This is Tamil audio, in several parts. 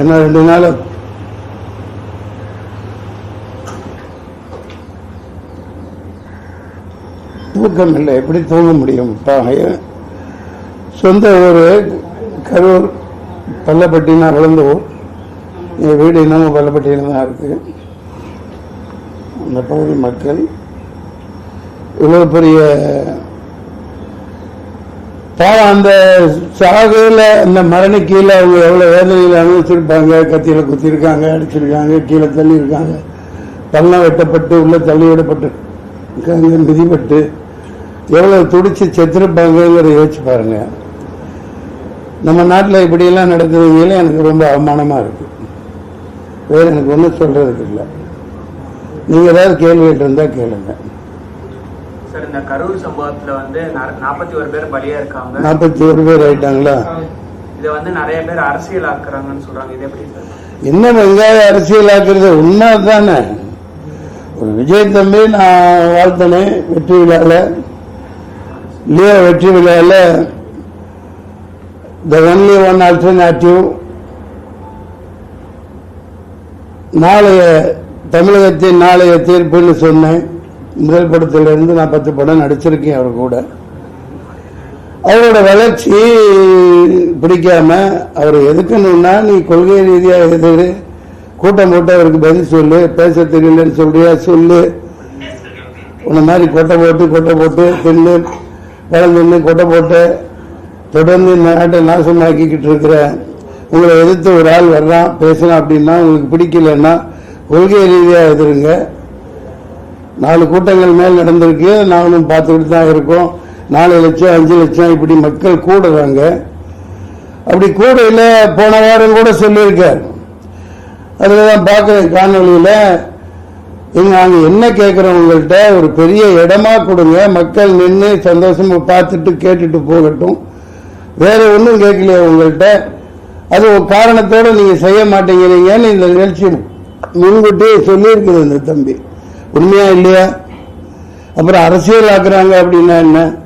என்ன ரெண்டு நாள்? தூக்கம் இல்லை. எப்படி தூங்க முடியும்? சொந்த ஊர் கரூர் பள்ளப்பட்டினா வளர்ந்த ஊர் என் வீடு இன்னமும் பள்ளப்பட்டியில் தான் இருக்கு. அந்த பகுதி மக்கள் இவ்வளோ பெரிய பாவம் அந்த சாகுல அந்த மரண கீழே அவங்க எவ்வளோ வேதனையில் அனுபவிச்சிருப்பாங்க கத்தியில் குத்திருக்காங்க அடிச்சிருக்காங்க கீழே தள்ளியிருக்காங்க. பள்ளம் வெட்டப்பட்டு உள்ள தள்ளி விடப்பட்டு இருக்காங்க மிதிப்பட்டு எவ்வளோ துடிச்சு செத்துருப்பாங்கிறத யோசிச்சு பாருங்க. நம்ம நாட்டில் இப்படியெல்லாம் நடக்குதுங்களே எனக்கு ரொம்ப அவமானமாக இருக்கு. வேற எனக்கு ஒன்றும் சொல்றதுக்கு இல்லை. நீங்கள் ஏதாவது கேள்வி இருந்தால் கேளுங்க. சார் இந்த கரூர் சம்பவத்துல வந்து நாற்பத்தி ஒரு பேர் பலியா இருக்காங்க. நாற்பத்தி ஒரு பேர் ஆயிட்டாங்களா? இதை வந்து நிறைய பேர் அரசியல் ஆக்குறாங்கன்னு சொல்றாங்க. இது எப்படி சார்? என்ன வெங்காய அரசியலாக்குறது? உண்மை தானே ஒரு விஜய் தம்பி நான் வாழ்த்தனேன் வெற்றி விழாவில் லியோ வெற்றி விழாவில் த ஒன்லி ஒன் ஆல்டர்னேட்டிவ் நாளைய தமிழகத்தின் நாளைய தீர்ப்புன்னு சொன்னேன். முதல் படத்திலிருந்து நான் பத்து படம் நடிச்சிருக்கேன் அவர் கூட. அவரோட வளர்ச்சி பிடிக்காம அவர் எதுக்கணும்னா நீ கொள்கை ரீதியாக எதிரு கூட்டம் போட்டு அவருக்கு பதில் சொல்லு பேச தெரியலன்னு சொல்றியா சொல்லு. உன்ன மாதிரி கொட்டை போட்டு கொட்டை போட்டு தின்னு பழம் தின்னு கொட்டை போட்டு தொடர்ந்து இந்த நாட்டை நாசமாக்கிக்கிட்டு இருக்கிற உங்களை எதிர்த்து ஒரு ஆள் வர்றான் பேசலாம் அப்படின்னா உங்களுக்கு பிடிக்கலன்னா கொள்கை ரீதியாக எதிருங்க. நாலு கூட்டங்கள் மேல் நடந்திருக்கு நாங்களும் பார்த்துக்கிட்டு தான் இருக்கோம். நாலு லட்சம் அஞ்சு லட்சம் இப்படி மக்கள் கூடுறாங்க. அப்படி கூடையில் போன வாரம் கூட சொல்லியிருக்கார். அதில் தான் பார்க்குறேன் காணொலியில் இங்க நாங்கள் என்ன கேட்குறோம் உங்கள்கிட்ட? ஒரு பெரிய இடமா கொடுங்க. மக்கள் நின்று சந்தோஷமாக பார்த்துட்டு கேட்டுட்டு போகட்டும். வேற ஒன்றும் கேட்கலையா உங்கள்கிட்ட. அது ஒரு காரணத்தோடு நீங்கள் செய்ய மாட்டேங்கிறீங்கன்னு இந்த நிகழ்ச்சி முன்கூட்டியே சொல்லியிருக்குது இந்த தம்பி. உண்மையா இல்லையா? அப்புறம் அரசியல் ஆக்குறாங்க அப்படின்னா என்ன?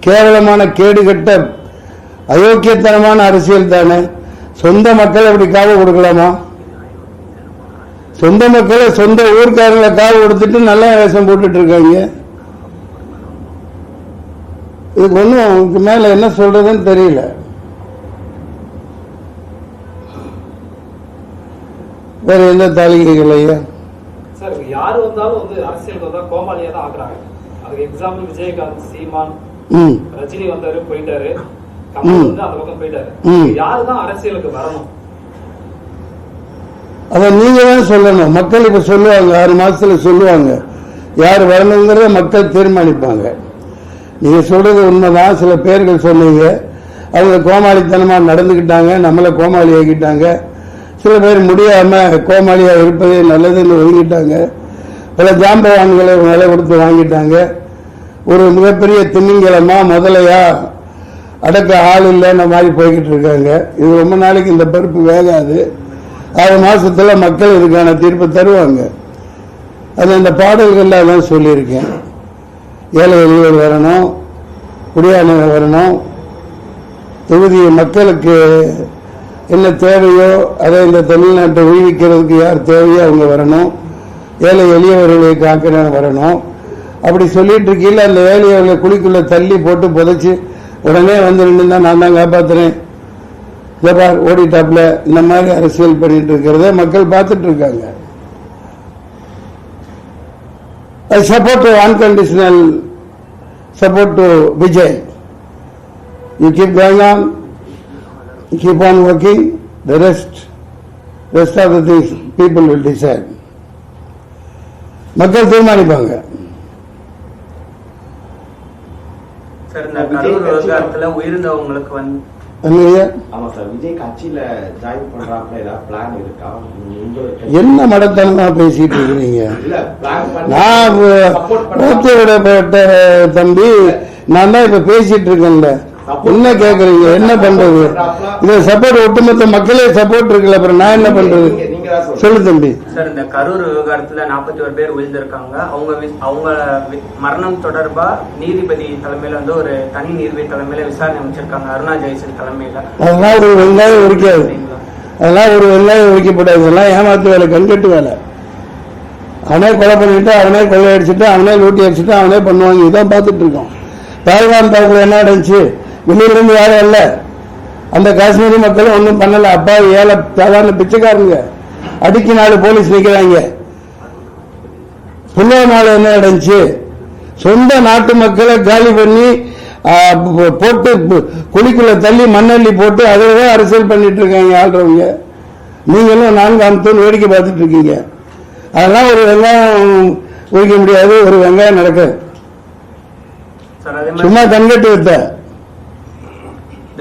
கேவலமான கேடுகட்ட அயோக்கியத்தனமான அரசியல் தானே? சொந்த மக்கள் அப்படி காவு கொடுக்கலாமா? சொந்த மக்களை சொந்த ஊர்க்காரங்களை காவு கொடுத்துட்டு நல்ல வேஷம் போட்டுட்டு இருக்காங்க. இதுக்கு ஒன்றும் இதுக்கு மேல என்ன சொல்றதுன்னு தெரியல. வேற எந்த தாலிகைகள் ஐயா சார் யாரு வந்தாலும் வந்து அரசியலுக்கு வந்தா கோமாளியா தான் ஆக்குறாங்க. அதுக்கு எக்ஸாம்பிள் விஜயகாந்த் சீமான் ரஜினி வந்தாரு போயிட்டாரு. கமல். வந்து அந்த பக்கம் போயிட்டாரு. யாரு தான் அரசியலுக்கு வரணும்? அதை நீங்க தான் சொல்லணும். மக்கள் இப்ப சொல்லுவாங்க ஆறு மாசத்துல சொல்லுவாங்க. யார் வரணுங்கிறத மக்கள் தீர்மானிப்பாங்க. நீங்க சொல்றது உண்மைதான். சில பேர்கள் சொன்னீங்க. அவங்க கோமாளித்தனமா நடந்துக்கிட்டாங்க நம்மளை கோமாளி ஆக்கிட்டாங்க. சில பேர் முடியாம கோமாளியா இருப்பதே நல்லதுன்னு ஒதுங்கிட்டாங்க. பல ஜாம்பவான்களை விலை கொடுத்து வாங்கிட்டாங்க. ஒரு மிகப்பெரிய திமிங்கலமா முதலையா அடக்க ஆள் இல்லைன்ற மாதிரி போய்கிட்டு இருக்காங்க. இது ரொம்ப நாளைக்கு இந்த பருப்பு வேகாது. ஆறு மாசத்துல மக்கள் இதுக்கான தீர்ப்பு தருவாங்க. அது அந்த பாடல்கள்ல தான் சொல்லியிருக்கேன். ஏழை எளியவர் வரணும் குடியானவர் வரணும். தொகுதி மக்களுக்கு என்ன தேவையோ அதை இந்த தமிழ்நாட்டை உய்விக்கிறதுக்கு யார் தேவையோ அவங்க வரணும். ஏழை எளியவர்களை காக்கிற வரணும். அப்படி சொல்லிட்டு இருக்கையில் அந்த ஏழையவர்களை குழிக்குள்ள தள்ளி போட்டு புதைச்சி உடனே வந்து நின்று நான் தான் காப்பாத்துறேன். ஜபார் ஓடிட்டாப்ல இந்த மாதிரி அரசியல் பண்ணிட்டு இருக்கிறத மக்கள் பார்த்துட்டு இருக்காங்க. Support support unconditional support to Vijay you keep going on keep on working the rest rest of the things people will decide மக்கள் தீர்மானிப்பாங்க. என்ன மடத்தனமா பேசிட்டு இருக்கிறீங்க? நான் தம்பி நான் தான் இப்ப பேசிட்டு இருக்கேன்ல. என்ன கேக்குறீங்க? என்ன பண்றது? இத சப்போர்ட் ஒட்டுமொத்த மக்களே சப்போர்ட் இருக்குல்ல அப்புறம் நான் என்ன பண்றது? சொல்லு தம்பி. சார் இந்த கரூர் விவகாரத்துல நாற்பத்தி ஒரு பேர் உயிர்ந்திருக்காங்க. அவங்க அவங்க மரணம் தொடர்பா நீதிபதி தலைமையில வந்து ஒரு தனி நீதிபதி தலைமையில விசாரணை அமைச்சிருக்காங்க. அருணா ஜெயசன் தலைமையில. அதெல்லாம் ஒரு வெங்காயம் உரிக்காது. அதெல்லாம் ஒரு வெங்காயம் வைக்கப்படாது இதெல்லாம் ஏமாத்து வேலை கண்கட்டு வேலை. அவனே கொலை பண்ணிட்டு அவனே கொள்ளை அடிச்சுட்டு அவனே லூட்டி அடிச்சுட்டு அவனே பண்ணுவாங்க. இதான் பார்த்துட்டு இருக்கோம். பகல்கான் தாக்குல என்ன நடந்துச்சு? வெளியிலிருந்து யாரும் இல்லை. அந்த காஷ்மீரி மக்களும் ஒன்றும் பண்ணல. அப்பா ஏழை சாதாரண பிச்சைக்காரங்க. அடிக்கு நாலு போலீஸ் நிற்கிறாங்க புல்வாமாவில் என்ன நடந்துச்சு? சொந்த நாட்டு மக்களை காலி பண்ணி போட்டு குழிக்குள்ள தள்ளி மண்ணள்ளி போட்டு அதில் அரசியல் பண்ணிட்டு இருக்காங்க ஆள்றவங்க. நீங்களும் நான்கு அம்சம் வேடிக்கை பார்த்துட்டு இருக்கீங்க. அதெல்லாம் ஒரு வெங்காயம் உரிக்க முடியாது. ஒரு வெங்காயம் நடக்க சும்மா கண்கட்டு வித்த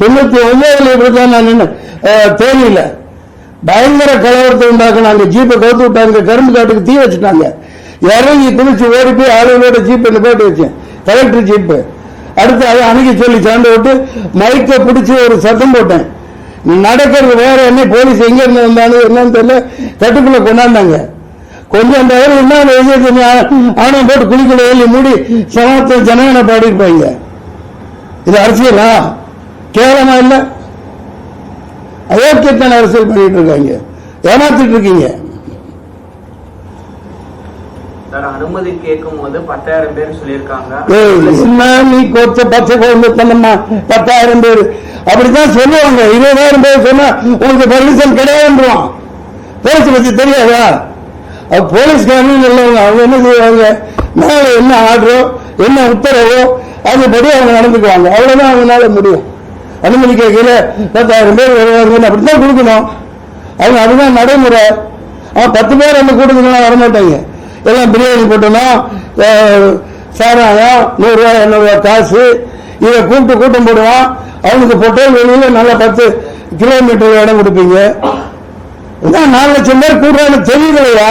தொண்ணூத்தி ஒன்பதுல இப்படித்தான் நான் நின்று தேனியில. பயங்கர கலவரத்தை உண்டாக்குனாங்க ஜீப்பை கவுத்து விட்டாங்க. கரும்பு காட்டுக்கு தீ வச்சுட்டாங்க. இறங்கி குதிச்சு ஓடி போய் ஆளுநரோட ஜீப் என்ன போட்டு வச்சேன். Collector jeep. அடுத்து அதை அணுகி சொல்லி சண்டை விட்டு மைக்கை பிடிச்சி ஒரு சத்தம் போட்டேன். நடக்கிறது வேற என்ன? போலீஸ் எங்க இருந்து வந்தாலும் என்னன்னு தெரியல. கட்டுக்குள்ள கொண்டாந்தாங்க. கொஞ்சம் அந்த அவர் என்ன விஜய் ஆணவம் போட்டு குளிக்கல எழுதி மூடி சமத்துவ ஜனகனை பாடிருப்பாங்க இது அரசியலா? கேவலமா இல்ல? அயோக்கியத்தான அரசியல் பண்ணிட்டு இருக்காங்க. ஏமாத்திட்டு இருக்கீங்க. அனுமதி கேட்கும் போது பத்தாயிரம் பேர் சொல்லியிருக்காங்க. பத்தாயிரம் பேர். அப்படித்தான் சொல்லுவாங்க. இருபதாயிரம் பேர் சொன்னா உங்களுக்கு பர்மிஷன் கிடையாதுன்றான். போலீஸ் பத்தி தெரியாதா? அது போலீஸ்காரங்க நல்லவங்க அவங்க என்ன செய்வாங்க? மேல என்ன ஆர்டரோ என்ன உத்தரவோ அதுபடி அவங்க நடந்துக்குவாங்க. அவ்வளவுதான் அவங்களால முடியும். அனுமதி கேட்கல பத்தாயிரம் பேர் வருவாங்கன்னு அப்படித்தான் கொடுக்கணும். அவங்க அதுதான் நடைமுறை. அவன் பத்து பேர் அந்த கூட்டத்துக்குலாம் வரமாட்டாங்க. எல்லாம் பிரியாணி போட்டணும் சாராயம் நூறுரூவா இரநூறுவா காசு இதை கூப்பிட்டு கூட்டம் போடுவான். அவனுக்கு பொட்டல் வெளியில் நல்லா பத்து கிலோமீட்டர் இடம் கொடுப்பீங்க. இதான் நாலு லட்சம் பேர் கூடுறான்னு தெரியலையா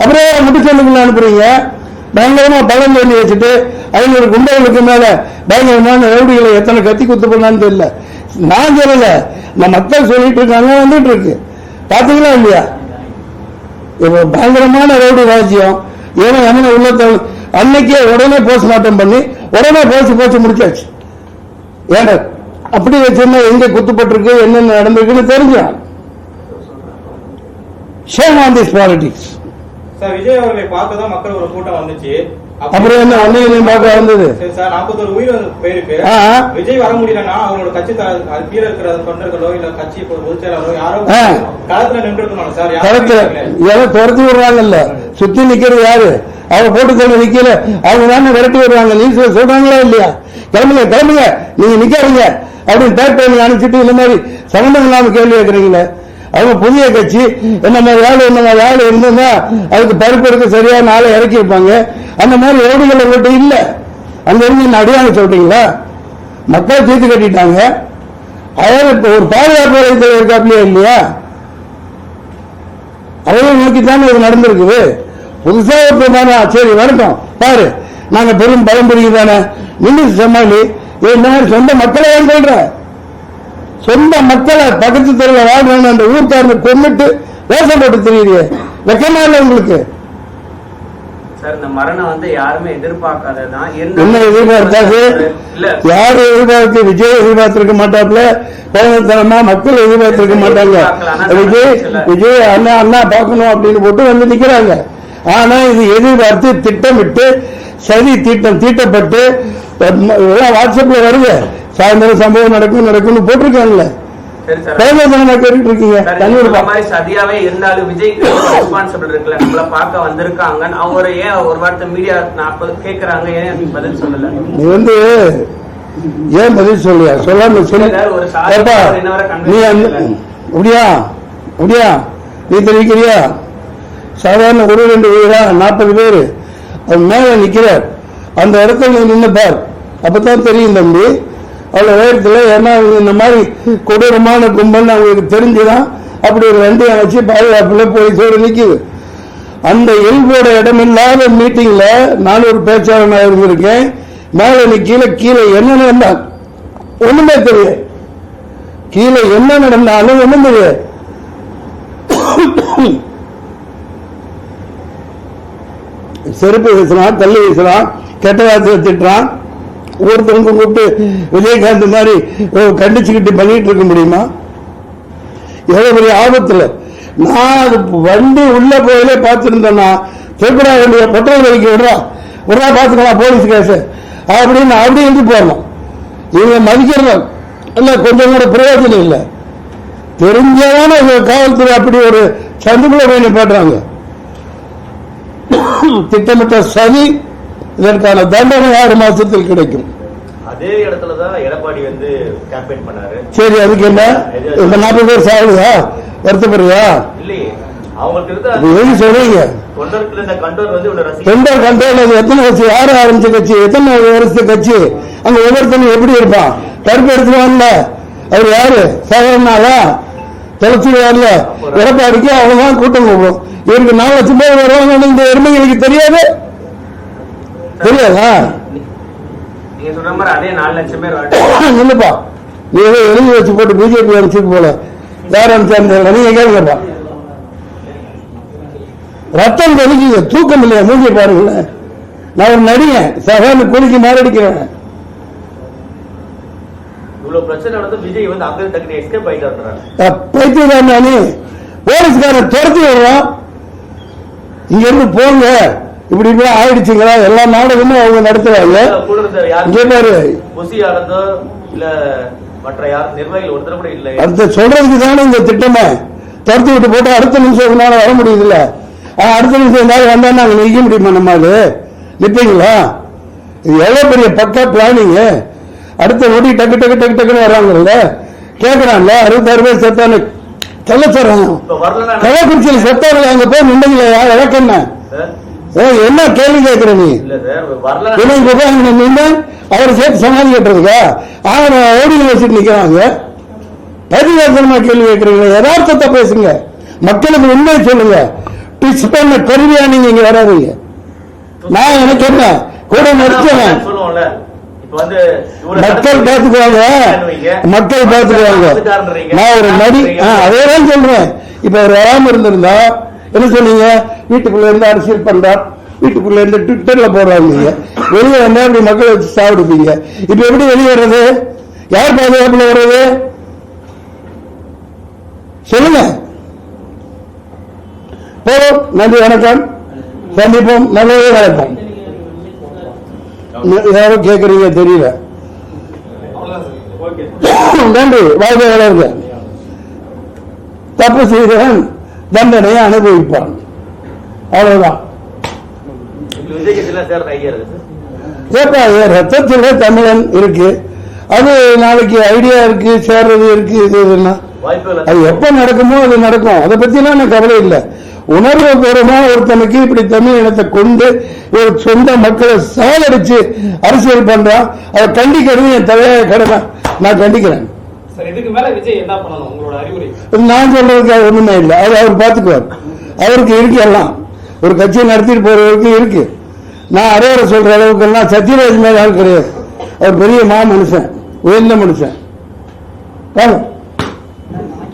அப்புறம் ஏன் அனுப்புறீங்க. பயங்கரமாக பழம் சொல்லி வச்சுட்டு ஐநூறு குண்டர்களுக்கு மேலே பயங்கரமான ரவுடிகளை எத்தனை கத்தி குத்து பண்ணான்னு தெரியல. நான் சொல்லல. இந்த மக்கள் சொல்லிட்டு இருக்காங்க வந்துட்டு இருக்கு. பாத்தீங்களா இல்லையா? இப்போ பயங்கரமான ரவுடி ராஜ்யம். ஏன்னா என்ன உள்ளத்தை அன்னைக்கே உடனே போஸ்ட்மார்ட்டம் பண்ணி உடனே போச்சு போச்சு முடிச்சாச்சு. ஏன்னா அப்படி வச்சிருந்தா எங்க குத்துப்பட்டிருக்கு என்னென்ன நடந்திருக்குன்னு தெரிஞ்சான் shame on this politics sir Vijay அவர்களை பார்க்க தான் மக்கள் ஒரு கூட்டம் வந்துச்சு. அப்புறம் என்ன ஒன்னையும் பார்க்க வந்தது. விஜய் வர முடியலன்னா அவங்களோட கட்சி கீழே இருக்கிற தொண்டர்களோ இல்ல கட்சி யாரோ. களத்துல நின்று சார் துரத்தி விடுறாங்கல்ல. சுத்தி நிக்கிறது யாரு? அவங்க போட்டு தள்ளி நிக்கல. அவங்க தானே விரட்டி விடுறாங்க. நியூஸ்ல சொல்றாங்களா இல்லையா? கிளம்புங்க கிளம்புங்க. நீங்க நிக்காதீங்க. அப்படின்னு பேக் பண்ணி அனுப்பிச்சிட்டு இந்த மாதிரி சம்பந்தம் இல்லாம கேள்வி கேட்கறீங்களே. அவங்க புதிய கட்சி. என்ன மாதிரி ஆளு என்ன மாதிரி ஆளு இருந்ததுன்னா அதுக்கு பருப்பு எடுக்க சரியா நாளை இறக்கி இருப்பாங்க அந்த மாதிரி ரோடுகள் அவர்கிட்ட இல்ல. அங்க இருந்து என்ன சொல்றீங்களா? மக்கள் தீர்த்து கட்டிட்டாங்க. அதாவது ஒரு பாதுகாப்பு வளையத்தில் இருக்காப்லையா இல்லையா? அவரை நோக்கி தானே இது நடந்திருக்குது. புதுசாக ஒருத்தர் தானே சரி வரட்டும். பாரு நாங்க பெரும் பலம் புரியுது தானே. நின்று சமாளி. இது இந்த மாதிரி சொந்த மக்களை ஏன் சொல்ற? சொந்த மக்களை பக்கத்து தெருவில் வாழ்றேன்னு அந்த ஊர்க்காரனை கொண்டுட்டு வேஷம் போட்டு தெரியுது. வெக்கமா இல்லை உங்களுக்கு சார் இந்த மரணம் வந்து யாருமே எதிர்பார்க்காததான் என்ன யாரு எதிர்பார்த்து விஜய் எதிர்பார்த்திருக்க மாட்டாப்ல குழந்தைத்தனமா மக்கள் எதிர்பார்த்திருக்க மாட்டாங்க. விஜய் விஜய் அண்ணா அண்ணா பார்க்கணும் அப்படின்னு போட்டு வந்து நிக்கிறாங்க. ஆனா இது எதிர்பார்த்து திட்டமிட்டு சதி தீட்டம் தீட்டப்பட்டு வாட்ஸ்அப்ல வருது. சாயந்தரம் சம்பவம் நடக்கும் நடக்கும்னு போட்டிருக்காங்கல்ல. கேட்டுட்டு இருக்கீங்க? தண்ணி மாதிரி சதியாவே இருந்தாலும் விஜய்க்கு ரெஸ்பான்சிபிள் இருக்குல்ல. நம்மள பார்க்க வந்திருக்காங்க அவங்க ஏன் ஒரு வார்த்தை மீடியா நாற்பது கேக்குறாங்க? ஏன் பதில் சொல்லல? நீ வந்து ஏன் பதில் சொல்லியா? சொல்லாம சொல்லு. நீ. அப்படியா அப்படியா நீ தெரிவிக்கிறியா? சாதாரண ஒரு ரெண்டு பேரா நாற்பது பேர். மேல நிக்கிறார். அந்த இடத்துல நீ நின்னு பார். அப்பதான் தெரியும் தம்பி அவ்வளோ நேரத்தில் ஏன்னா இந்த மாதிரி கொடூரமான கும்பல் அவங்களுக்கு தெரிஞ்சுதான் அப்படி ஒரு வண்டியை வச்சு பாதுகாப்பில் போலீஸோடு நிற்கிது அந்த இயல்போட இடமில்லாத மீட்டிங்ல நான் ஒரு பேச்சாளனாக இருந்திருக்கேன். மேலே நீ கீழே கீழே என்ன நடந்தான் ஒண்ணுமே தெரியல. கீழே என்ன நடந்தாலும் ஒண்ணும் தெரியல. செருப்பு வீசுறான் தள்ளி வீசுறான் கெட்ட வார்த்தை திட்டுறான். ஒருத்தவங்க கூப்பிட்டு விஜயகாந்த் மாதிரி கண்டிச்சுக்கிட்டு பண்ணிட்டு இருக்க முடியுமா? எவ்வளவு பெரிய ஆபத்துல. நான் அது வண்டி உள்ள போயிலே பார்த்துருந்தேன்னா திருப்படா வேண்டிய பெட்ரோல் வரைக்கும் விடுறா. விடுறா பார்த்துக்கலாம் போலீஸ் கேஸ். அப்படின்னு அப்படி இருந்து போடணும் இவங்க மதிக்கிறோம் இல்ல கொஞ்சம் கூட பிரயோஜனம் இல்லை. தெரிஞ்சதான காவல்துறை அப்படி ஒரு சந்துக்குள்ள வேண்டி போடுறாங்க திட்டமிட்ட சதி இதற்கான தண்டனை ஆறு மாசத்தில் கிடைக்கும். அதே இடத்துல தான் எடப்பாடி வந்து கேம்பெயின் பண்ணாரு. சரி அதுக்கு என்ன? இந்த நாற்பது பேர் சாகுதா? வருத்தப்படுறியா? இல்லையே. டெண்டர் கண்ட்ரோல் அது எத்தனை கட்சி? யார் ஆரம்பிச்ச கட்சி? எத்தனை வருஷத்து கட்சி? அங்க ஒவ்வொருத்தனும் எப்படி இருப்பான்? கருப்பு எடுத்துவான்ல அவர் யாரு? சாதாரணாளா தொலைச்சிடுவார்ல எடப்பாடிக்கு அவ்வளவுதான் கூட்டம் கூடும் இவருக்கு நாலு லட்சம் பேர் வருவாங்கன்னு இந்த எருமைகளுக்கு தெரியாது. தெரியாதா? நீங்க சொல்ற மாதிரி அதே நாலு லட்சம் பேர் நில்லுப்பா நீ எழுதி வச்சு போட்டு பிஜேபி அனுப்பிச்சிட்டு போல. யார் அனுப்பிச்சா நீங்க கேளுங்கப்பா ரத்தம் கொதிக்குங்க தூக்கம் இல்லையா? மூஞ்சி பாருங்களேன் நான் ஒரு நடிகன். சகான்னு குளிக்கு மாரடிக்கிறேன் நானு. போலீஸ்காரன் துரத்தி இங்க இருந்து போங்க. இப்படி ஆயிடுச்சுங்களா? எல்லா நாடகமும் அவங்க நடத்துறாங்க இங்க பாரு. அந்த சொல்றதுக்கு தானே இந்த திட்டமே? துரத்தி விட்டு போட்டு அடுத்த நிமிஷம் உங்களால வர முடியுதுல்ல? அடுத்த நிமிஷம் இருந்தாலும் வந்தா நாங்க நிக்க முடியுமா நம்மால நிப்பீங்களா? இது எவ்வளவு பெரிய பக்கா பிளானிங் அடுத்த நொடி டக்கு டக்கு டக்கு டக்குன்னு வர்றாங்கல்ல? கேக்குறான்ல? அறுபத்தாறு பேர் செத்தானு. வரலன்னா கள்ளக்குறிச்சியில் செத்தார்கள் அங்க போய் நின்றீங்களா இலக்கண்ண ஏய், என்ன கேள்வி கேட்கிற நீ? நின்று அவரை சேர்த்து சமாளி கட்டுறதுக்கா? அவனை ஓடியில் வச்சுட்டு நிக்கிறாங்க பதிவேசனமா கேள்வி கேட்கறீங்க. யதார்த்தத்தை பேசுங்க. மக்களுக்கு உண்மையை சொல்லுங்க. பிச் பண்ண கருவியா நீங்க இங்க வராதீங்க. நான் எனக்கு என்ன கூட இவ்வளவு மக்கள் பார்த்துக்குவாங்க. மக்கள் பார்த்துக்குவாங்க. நான் ஒரு நடி ஆ, அதேதான் சொல்றேன். இப்ப அவர் வராம இருந்திருந்தா என்ன சொன்னீங்க? வீட்டுக்குள்ள இருந்து அரசியல் பண்றான் வீட்டுக்குள்ள இருந்து ட்விட்டர்ல போடுறாங்க நீங்க. வெளியே வந்தா இப்படி மக்களை வச்சு சாப்பிடுப்பீங்க இப்ப எப்படி வெளியே வர்றது? யார் பாதுகாப்புல வர்றது? சொல்லுங்க. போதும் நன்றி வணக்கம். சந்திப்போம். நல்லதே நடப்போம் யாரும் கேக்குறீங்க தெரியல. நன்றி. வாழ்க்கை வளர்க. தப்பு செய்கிறேன் தண்டனையை அனுபவிப்பான் அவ்வளவுதான். ரத்தத்துல தமிழன் இருக்கு. அது நாளைக்கு ஐடியா இருக்கு சேர்றது இருக்கு இது இதுன்னா. அது எப்ப நடக்குமோ அது நடக்கும். அதை பத்திலாம் எனக்கு கவலை இல்லை. உணர்வு பூர்வமா ஒருத்தனுக்கு இப்படி தமிழ் இனத்தை கொண்டு ஒரு சொந்த மக்களை சாலடிச்சு அரசியல் பண்றான். அதை கண்டிக்கிறது என் தலையாய கடமை. நான் கண்டிக்கிறேன். நான் சொல்றதுக்கு ஒண்ணுமே இல்லை. அது அவர் பார்த்துக்குவார் அவருக்கு இருக்கு எல்லாம். ஒரு கட்சியை நடத்திட்டு போறவருக்கு இருக்கு. நான் அரைவரை சொல்ற அளவுக்கு எல்லாம் சத்யராஜ் மேல ஆள் கிடையாது. அவர் பெரிய மா மனுஷன் உயர்ந்த மனுஷன். வாங்க